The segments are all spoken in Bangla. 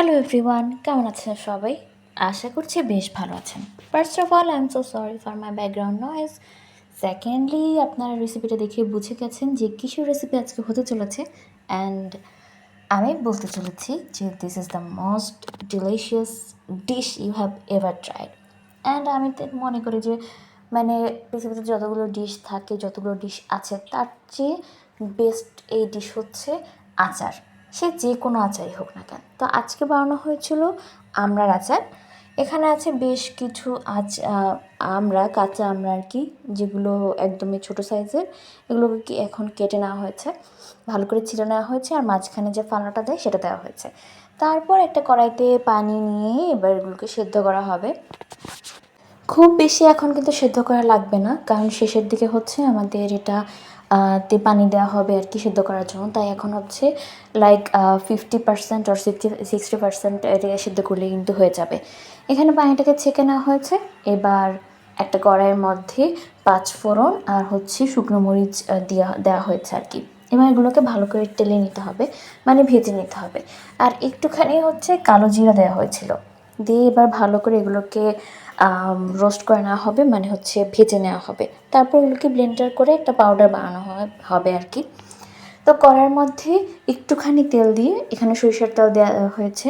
হ্যালো এভরিওয়ান কেমন আছেন সবাই? আশা করছি বেশ ভালো আছেন। First of all I am so sorry for my background noise secondly আপনারা রেসিপিটা দেখে বুঝে গেছেন যে কিসের রেসিপি আজকে হতে চলেছে। অ্যান্ড আমি বলতে চলেছি যে this is the most delicious dish you have ever tried and আমি মনে করি যে মানে পৃথিবীতে যতগুলো ডিশ থাকে, যতগুলো ডিশ আছে, তার চেয়ে বেস্ট এই ডিশ হচ্ছে আচার। সে যে কোনো আচারই হোক না কেন। তো আজকে বানানো হয়েছিল আমরার আচার। এখানে আছে বেশ কিছু আচ আমরা কাঁচা আমরা আর কি, যেগুলো একদমই ছোট সাইজের। এগুলোকে কি এখন কেটে নেওয়া হয়েছে। ভালো করে ছিঁড়ে নেওয়া হয়েছে আর মাঝখানে যে ফানাটা দেয় সেটা দেওয়া হয়েছে। তারপর একটা কড়াইতে পানি নিয়ে এবার এগুলোকে সেদ্ধ করা হবে। খুব বেশি এখন কিন্তু সেদ্ধ করা লাগবে না, কারণ শেষের দিকে হচ্ছে আমাদের এটা তে পানি দেওয়া হবে আর কি সেদ্ধ করার জন্য। তাই এখন হচ্ছে লাইক ফিফটি পার্সেন্ট আর সিক্সটি সিক্সটি পার্সেন্ট এটাকে সিদ্ধ করলে কিন্তু হয়ে যাবে। এখানে পানিটাকে ছেঁকে নেওয়া হয়েছে। এবার একটা কড়াইয়ের মধ্যে পাঁচ ফোড়ন আর হচ্ছে শুকনো মরিচ দেওয়া দেওয়া হয়েছে আর কি। এবার এগুলোকে ভালো করে টেলে নিতে হবে মানে ভেজে নিতে হবে। আর একটুখানি হচ্ছে কালো জিরা দেওয়া হয়েছিল। দিয়ে এবার ভালো করে এগুলোকে রোস্ট করে নেওয়া হবে মানে হচ্ছে ভেজে নেওয়া হবে। তারপর ওগুলোকে ব্লেন্ডার করে একটা পাউডার বানানো হবে আর কি। তো কড়ার মধ্যে একটুখানি তেল দিয়ে, এখানে সরিষার তেল দেওয়া হয়েছে।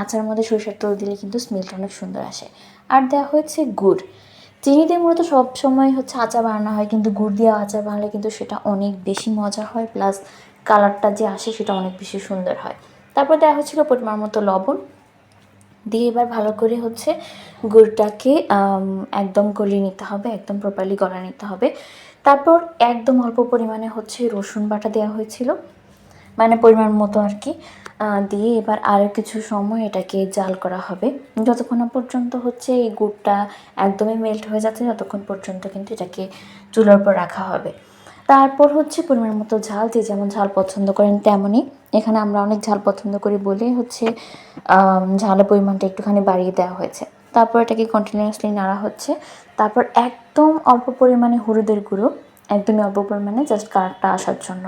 আচার মধ্যে সরিষার তেল দিলে কিন্তু স্মেলটা অনেক সুন্দর আসে। আর দেওয়া হয়েছে গুড়। চিনি দিয়ে মূলত সব সময় হচ্ছে আচার বানানো হয়, কিন্তু গুড় দিয়ে আচার বানালে কিন্তু সেটা অনেক বেশি মজা হয় প্লাস কালারটা যে আসে সেটা অনেক বেশি সুন্দর হয়। তারপর দেওয়া হয়েছিল পরিমাণ মতো লবণ। দিয়ে এবার ভালো করে হচ্ছে গুড়টাকে একদম গলিয়ে নিতে হবে, একদম প্রপারলি গলা নিতে হবে। তারপর একদম অল্প পরিমাণে হচ্ছে রসুন বাটা দেওয়া হয়েছিল মানে পরিমাণ মতো আর কি। দিয়ে এবার আরও কিছু সময় এটাকে জাল করা হবে। যতক্ষণ পর্যন্ত হচ্ছে এই গুড়টা একদমই মেল্ট হয়ে যাচ্ছে, ততক্ষণ পর্যন্ত কিন্তু এটাকে চুলার উপর রাখা হবে। তারপর হচ্ছে পরিমাণ মতো ঝাল, যে যেমন ঝাল পছন্দ করেন তেমনই। এখানে আমরা অনেক ঝাল পছন্দ করি বলে হচ্ছে ঝালের পরিমাণটা একটুখানি বাড়িয়ে দেওয়া হয়েছে। তারপর এটাকে কন্টিনিউয়াসলি নাড়া হচ্ছে। তারপর একদম অল্প পরিমাণে হলুদের গুঁড়ো, একদমই অল্প পরিমাণে জাস্ট কালারটা আসার জন্য।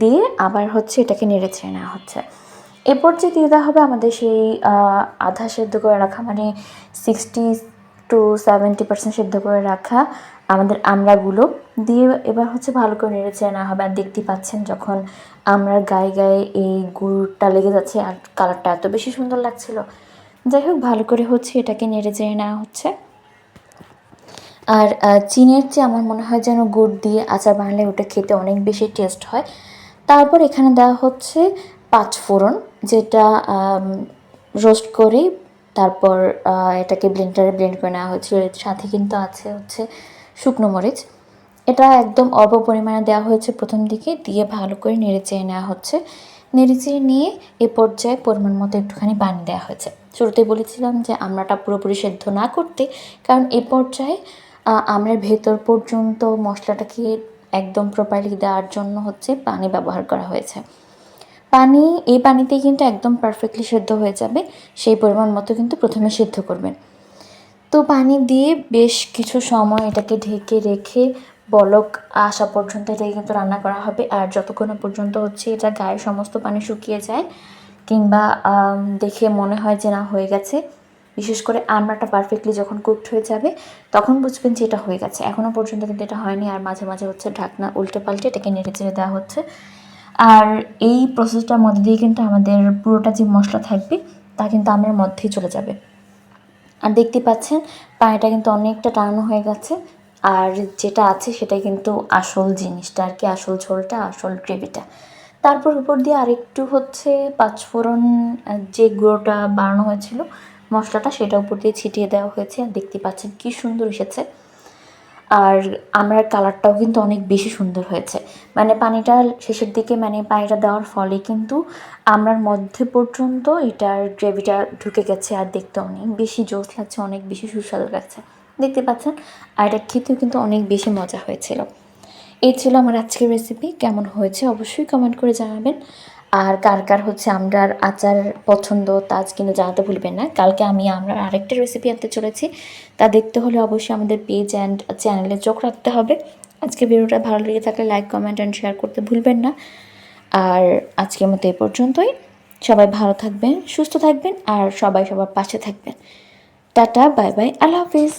দিয়ে আবার হচ্ছে এটাকে নেড়ে ছেড়ে নেওয়া হচ্ছে। এরপর যে দিয়ে দেওয়া হবে আমাদের সেই আধা সেদ্ধ করে রাখা মানে সিক্সটি টু সেভেন্টি পার্সেন্ট সেদ্ধ করে রাখা আমাদের আমড়াগুলো। দিয়ে এবার হচ্ছে ভালো করে নেড়ে চেড়ে নেওয়া হবে। আর দেখতে পাচ্ছেন যখন আমরা গায়ে গায়ে এই গুড়টা লেগে যাচ্ছে আর কালারটা এত বেশি সুন্দর লাগছিল। যাই হোক, ভালো করে হচ্ছে এটাকে নেড়ে চেড়ে নেওয়া হচ্ছে। আর চিনির চেয়ে আমার মনে হয় যেন গুড় দিয়ে আচার বানালে ওটা খেতে অনেক বেশি টেস্ট হয়। তারপর এখানে দেওয়া হচ্ছে পাঁচ ফোড়ন যেটা রোস্ট করে তারপর এটাকে ব্লেন্ডারে ব্লেন্ড করে নেওয়া হয়েছিল। এর সাথে কিন্তু আছে হচ্ছে শুকনো মরিচ। এটা একদম অল্প পরিমাণে দেওয়া হয়েছে প্রথম দিকে দিয়ে ভালো করে নেড়ে চেয়ে নেওয়া হচ্ছে। নেড়ে চেয়ে নিয়ে এ পর্যায়ে পরিমাণ মতো একটুখানি পানি দেওয়া হয়েছে। শুরুতেই বলেছিলাম যে আমরাটা পুরোপুরি সেদ্ধ না করতে কারণ এ পর্যায়ে আহ, আমড়ার ভেতর পর্যন্ত মশলাটাকে একদম প্রপারলি দেওয়ার জন্য হচ্ছে পানি ব্যবহার করা হয়েছে। পানি, এই পানিতে কিন্তু একদম পারফেক্টলি সেদ্ধ হয়ে যাবে। সেই পরিমাণ মতো কিন্তু প্রথমে সেদ্ধ করবেন। তো পানি দিয়ে বেশ কিছু সময় এটাকে ঢেকে রেখে বলক আসা পর্যন্ত এটাকে কিন্তু রান্না করা হবে। আর যতক্ষণ পর্যন্ত হচ্ছে এটা গায়ের সমস্ত পানি শুকিয়ে যায় কিংবা দেখে মনে হয় যে না, হয়ে গেছে। বিশেষ করে আমড়াটা পারফেক্টলি যখন কুকড হয়ে যাবে, তখন বুঝবেন যে এটা হয়ে গেছে। এখনও পর্যন্ত কিন্তু এটা হয়নি। আর মাঝে মাঝে হচ্ছে ঢাকনা উল্টে পাল্টে এটাকে নেড়ে চেড়ে দেওয়া হচ্ছে। আর এই প্রসেসটার মধ্যে দিয়ে কিন্তু আমাদের পুরোটা যে মশলা থাকবে, তা কিন্তু আমরার মধ্যেই চলে যাবে। আর দেখতে পাচ্ছেন, পানিটা কিন্তু অনেকটা টানানো হয়ে গেছে, আর যেটা আছে সেটাই কিন্তু আসল জিনিসটা আর কি, আসল ঝোলটা, আসল গ্রেভিটা। তারপর উপর দিয়ে আরেকটু হচ্ছে পাঁচফোড়ন যে গুঁড়োটা বানানো হয়েছিল মশলাটা, সেটা উপর দিয়ে ছিটিয়ে দেওয়া হয়েছে। আর দেখতে পাচ্ছেন কি সুন্দর এসেছে। আর আমরার কালারটাও কিন্তু অনেক বেশি সুন্দর হয়েছে। মানে পানিটা শেষের দিকে মানে পানিটা দেওয়ার ফলে কিন্তু আমরার মধ্যে পর্যন্ত এটার গ্রেভিটা ঢুকে গেছে আর দেখতে অনেক বেশি জোস লাগছে, অনেক বেশি সুস্বাদু লাগছে। দেখতে পাচ্ছেন? আর এটা খেতেও কিন্তু অনেক বেশি মজা হয়েছিল। এই ছিল আমার আজকের রেসিপি কেমন হয়েছে অবশ্যই কমেন্ট করে জানাবেন। আর কার কার হচ্ছে আমরার আচার পছন্দ তা আজ কিন্তু জানাতে ভুলবেন না। কালকে আমি আমরার আরেকটা রেসিপি আনতে চলেছি। তা দেখতে হলে অবশ্যই আমাদের পেজ অ্যান্ড চ্যানেলে চোখ রাখতে হবে। আজকে ভিডিওটা ভালো লেগে থাকলে লাইক কমেন্ট অ্যান্ড শেয়ার করতে ভুলবেন না। আর আজকের মতো এ পর্যন্তই। সবাই ভালো থাকবেন, সুস্থ থাকবেন, আর সবাই সবার পাশে থাকবেন। টাটা বাই বাই আল্লাহ হাফিজ।